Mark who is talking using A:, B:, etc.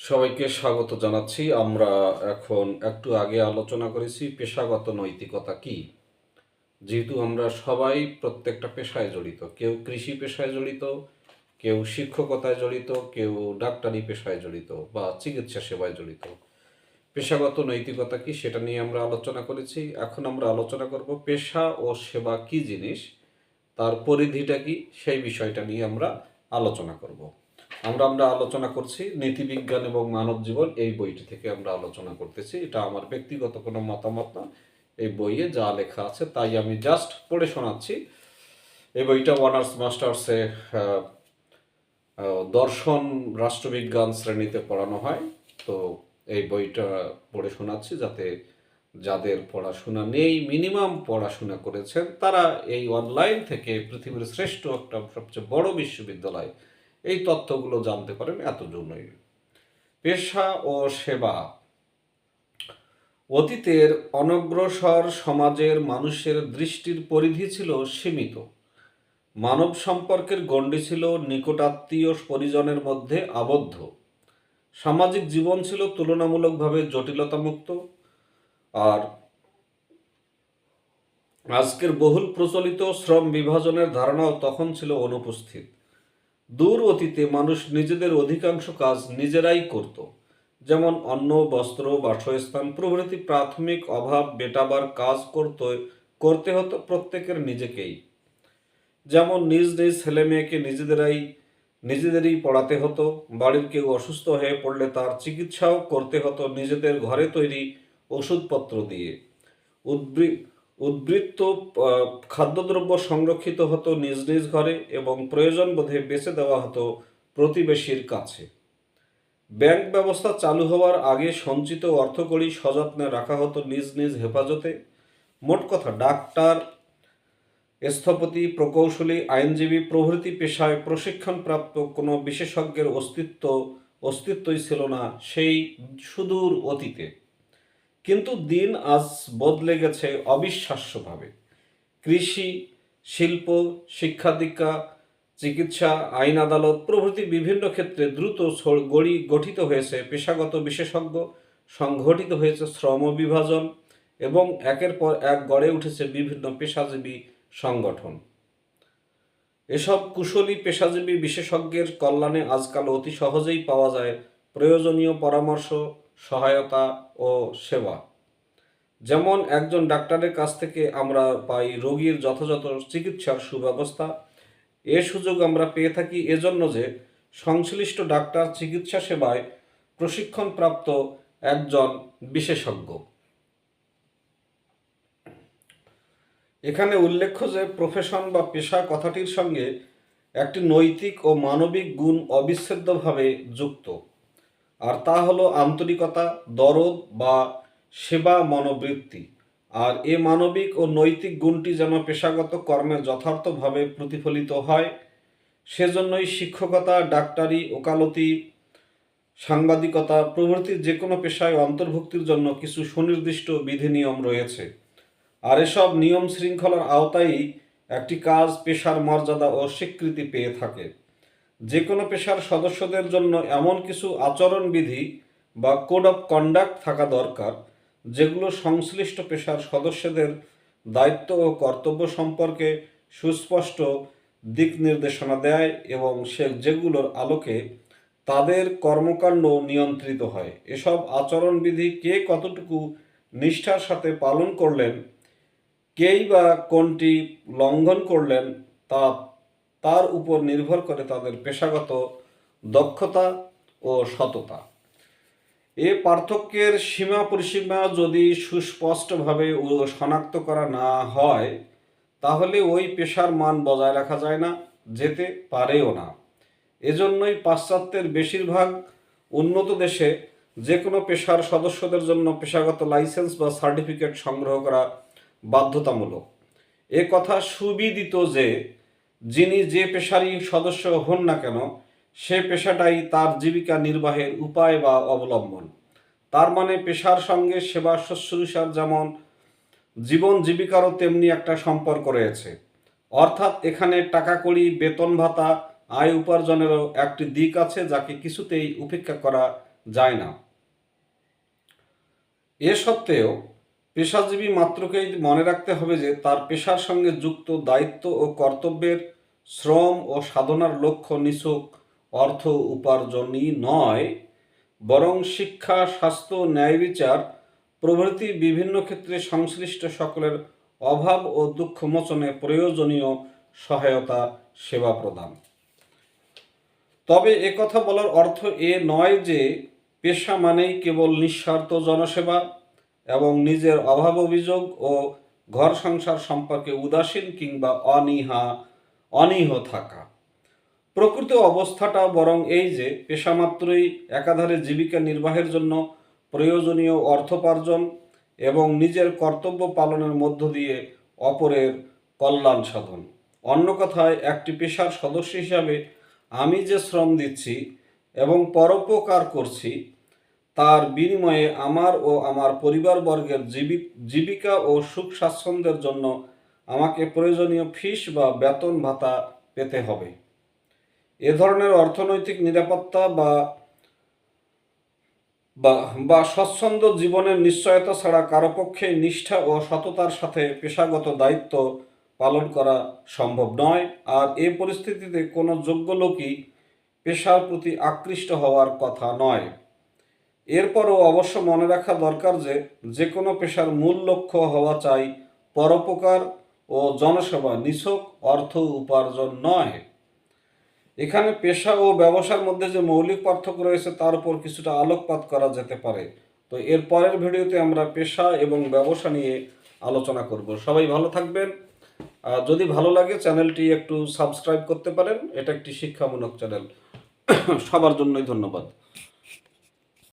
A: সবাইকে স্বাগত জানাচ্ছি। আমরা এখন একটু আগে আলোচনা করেছি পেশাগত নৈতিকতা কি। যেহেতু আমরা সবাই প্রত্যেকটা পেশায় জড়িত, কেউ কৃষি পেশায় জড়িত, কেউ শিক্ষকতায় জড়িত, কেউ ডাক্তারি পেশায় জড়িত বা চিকিৎসা সেবায় জড়িত। পেশাগত নৈতিকতা কি সেটা নিয়ে আমরা আলোচনা করেছি। এখন আমরা আলোচনা করব পেশা ও সেবা কি জিনিস, তার পরিধিটা কি সেই বিষয়টা নিয়ে আমরা আলোচনা করব। আমরা আমরা আলোচনা করছি নীতিবিজ্ঞান এবং মানব জীবন এই বইটি থেকে আমরা আলোচনা করতেছি। এটা আমার ব্যক্তিগত কোনো মতামত না। এই বইয়ে যা লেখা আছে তাই আমি জাস্ট পড়ে শোনাচ্ছি। এই বইটা অনার্স মাস্টার্সে দর্শন, রাষ্ট্রবিজ্ঞান শ্রেণীতে পড়ানো হয়। তো এই বইটা পড়ে শোনাচ্ছি যাতে যাদের পড়াশোনা নেই, মিনিমাম পড়াশোনা করেছেন, তারা এই অনলাইন থেকে পৃথিবীর শ্রেষ্ঠ একটা সবচেয়ে বড় বিশ্ববিদ্যালয় এই তথ্যগুলো জানতে পারেন এত জন্যই পেশা ও সেবা। অতীতের অনগ্রসর সমাজের মানুষের দৃষ্টির পরিধি ছিল সীমিত। মানব সম্পর্কের গণ্ডি ছিল নিকটাত্মীয় পরিজনের মধ্যে আবদ্ধ। সামাজিক জীবন ছিল তুলনামূলকভাবে জটিলতামুক্ত। আর আজকের বহুল প্রচলিত শ্রম বিভাজনের ধারণাও তখন ছিল অনুপস্থিত। দূর অতীতে মানুষ নিজেদের অধিকাংশ কাজ নিজেরাই করত। যেমন অন্ন, বস্ত্র, বাসস্থান প্রভৃতি প্রাথমিক অভাব বেটাবার কাজ করতে করতে হতো প্রত্যেকের নিজেকেই। যেমন নিজ নিজ ছেলে মেয়েকে নিজেদেরাই, নিজেদেরই পড়াতে হতো, বাড়ির কেউ অসুস্থ হয়ে পড়লে তার চিকিৎসাও করতে হতো নিজেদের ঘরে তৈরি ওষুধপত্র দিয়ে। উদ্বৃ উদ্বৃত্ত খাদ্যদ্রব্য সংরক্ষিত হতো নিজ নিজ ঘরে এবং প্রয়োজন বোধে বেঁচে দেওয়া হতো প্রতিবেশীর কাছে। ব্যাংক ব্যবস্থা চালু হওয়ার আগে সঞ্চিত অর্থকড়ি সযত্নে রাখা হতো নিজ নিজ হেফাজতে। মোট কথা, ডাক্তার, স্থপতি, প্রকৌশলী, আইনজীবী, প্রভৃতি পেশায় প্রশিক্ষণপ্রাপ্ত কোনো বিশেষজ্ঞের অস্তিত্ব অস্তিত্বই ছিল না সেই সুদূর অতীতে। কিন্তু দিন আজ বদলে গেছে অবিশ্বাস্যভাবে। কৃষি, শিল্প শিক্ষা দীক্ষা চিকিৎসা, আইন আদালত প্রভৃতি বিভিন্ন ক্ষেত্রে দ্রুত গড়ি গঠিত হয়েছে। পেশাগত বিশেষজ্ঞ সংগঠিত হয়েছে শ্রম বিভাজন এবং একের পর এক গড়ে উঠেছে বিভিন্ন পেশাজীবী সংগঠন। এসব কুশলী পেশাজীবী বিশেষজ্ঞের কল্যাণে আজকাল অতি সহজেই পাওয়া যায় প্রয়োজনীয় পরামর্শ সহায়তা ও সেবা। যেমন একজন ডাক্তারের কাছ থেকে আমরা পাই রোগীর যথাযথ চিকিৎসার সুব্যবস্থা। এ সুযোগ আমরা পেয়ে থাকি এজন্য যে সংশ্লিষ্ট ডাক্তার চিকিৎসা সেবায় প্রশিক্ষণপ্রাপ্ত একজন বিশেষজ্ঞ। এখানে উল্লেখ্য যে প্রফেশন বা পেশা কথাটির সঙ্গে একটি নৈতিক ও মানবিক গুণ অবিচ্ছেদ্যভাবে যুক্ত। আর তা হলো আন্তরিকতা, দরদ বা সেবা মনোবৃত্তি। আর এ মানবিক ও নৈতিক গুণটি যেন পেশাগত কর্মে যথার্থভাবে প্রতিফলিত হয়, সেজন্যই শিক্ষকতা, ডাক্তারি, ওকালতি, সাংবাদিকতা প্রভৃতি যে কোনো পেশায় অন্তর্ভুক্তির জন্য কিছু সুনির্দিষ্ট বিধি নিয়ম রয়েছে। আর এসব নিয়ম শৃঙ্খলার আওতায় একটি কাজ পেশার মর্যাদা ও স্বীকৃতি পেয়ে থাকে। যে কোনো পেশার সদস্যদের জন্য এমন কিছু আচরণবিধি বা কোড অফ কন্ডাক্ট থাকা দরকার, যেগুলো সংশ্লিষ্ট পেশার সদস্যদের দায়িত্ব ও কর্তব্য সম্পর্কে সুস্পষ্ট দিক নির্দেশনা দেয় এবং সে যেগুলোর আলোকে তাদের কর্মকাণ্ড নিয়ন্ত্রিত হয়। এসব আচরণবিধি কে কতটুকু নিষ্ঠার সাথে পালন করলেন, কেই বা কোনটি লঙ্ঘন করলেন তা তার উপর নির্ভর করে তাদের পেশাগত দক্ষতা ও সততা। এ পার্থক্যের সীমা পরিসীমা যদি সুস্পষ্টভাবে শনাক্ত করা না হয়, তাহলে ওই পেশার মান বজায় রাখা যায় না, যেতে পারেও না। এজন্যই পাশ্চাত্যের বেশিরভাগ উন্নত দেশে যে কোনো পেশার সদস্যদের জন্য পেশাগত লাইসেন্স বা সার্টিফিকেট সংগ্রহ করা বাধ্যতামূলক। এ কথা সুবিদিত যে যিনি যে পেশারই সদস্য হন না কেন, সে পেশাটাই তার জীবিকা নির্বাহের উপায় বা অবলম্বন। তার মানে পেশার সঙ্গে সেবা শুশ্রূষার যেমন জীবন জীবিকারও তেমনি একটা সম্পর্ক রয়েছে। অর্থাৎ এখানে টাকা কড়ি বেতন ভাতা, আয় উপার্জনেরও একটি দিক আছে যাকে কিছুতেই উপেক্ষা করা যায় না। এ সত্ত্বেও পেশাজীবী মাত্রকেই মনে রাখতে হবে যে তার পেশার সঙ্গে যুক্ত দায়িত্ব ও কর্তব্যের শ্রম ও সাধনার লক্ষ্য নিছক অর্থ উপার্জনই নয়, বরং শিক্ষা, স্বাস্থ্য, ন্যায় বিচার প্রভৃতি বিভিন্ন ক্ষেত্রে সংশ্লিষ্ট সকলের অভাব ও দুঃখ মোচনে প্রয়োজনীয় সহায়তা, সেবা প্রদান। তবে কথা বলার অর্থ এ নয় যে পেশা মানেই কেবল নিঃস্বার্থ জনসেবা এবং নিজের অভাব অভিযোগ ও ঘর সংসার সম্পর্কে উদাসীন কিংবা অনীহা, অনীহ থাকা। প্রকৃত অবস্থাটা বরং এই যে পেশামাত্রই একাধারে জীবিকা নির্বাহের জন্য প্রয়োজনীয় অর্থোপার্জন এবং নিজের কর্তব্য পালনের মধ্য দিয়ে অপরের কল্যাণ সাধন। অন্য কথায়, একটি পেশার সদস্য হিসাবে আমি যে শ্রম দিচ্ছি এবং পরোপকার করছি তার বিনিময়ে আমার ও আমার পরিবারবর্গের জীবি- জীবিকা ও সুখ স্বাচ্ছন্দ্যের জন্য আমাকে প্রয়োজনীয় ফিস বা বেতন ভাতা পেতে হবে। এ ধরনের অর্থনৈতিক নিরাপত্তা বা বা স্বচ্ছন্দ জীবনের নিশ্চয়তা ছাড়া কারও পক্ষে নিষ্ঠা ও সততার সাথে পেশাগত দায়িত্ব পালন করা সম্ভব নয়। আর এ পরিস্থিতিতে কোনো যোগ্য লোকই পেশার প্রতি আকৃষ্ট হওয়ার কথা নয়। এরপরও অবশ্য মনে রাখা দরকার যে যে কোনো পেশার মূল লক্ষ্য হওয়া চাই পরোপকার ও জনসেবা, নিছক অর্থ উপার্জন নয়। এখানে পেশা ও ব্যবসার মধ্যে যে মৌলিক পার্থক্য রয়েছে, তার উপর কিছুটা আলোকপাত করা যেতে পারে। তো এর পরের ভিডিওতে আমরা পেশা এবং ব্যবসা নিয়ে আলোচনা করব। সবাই ভালো থাকবেন। যদি ভালো লাগে, চ্যানেলটি একটু সাবস্ক্রাইব করতে পারেন। এটা একটি শিক্ষামূলক চ্যানেল। সবার জন্যই ধন্যবাদ।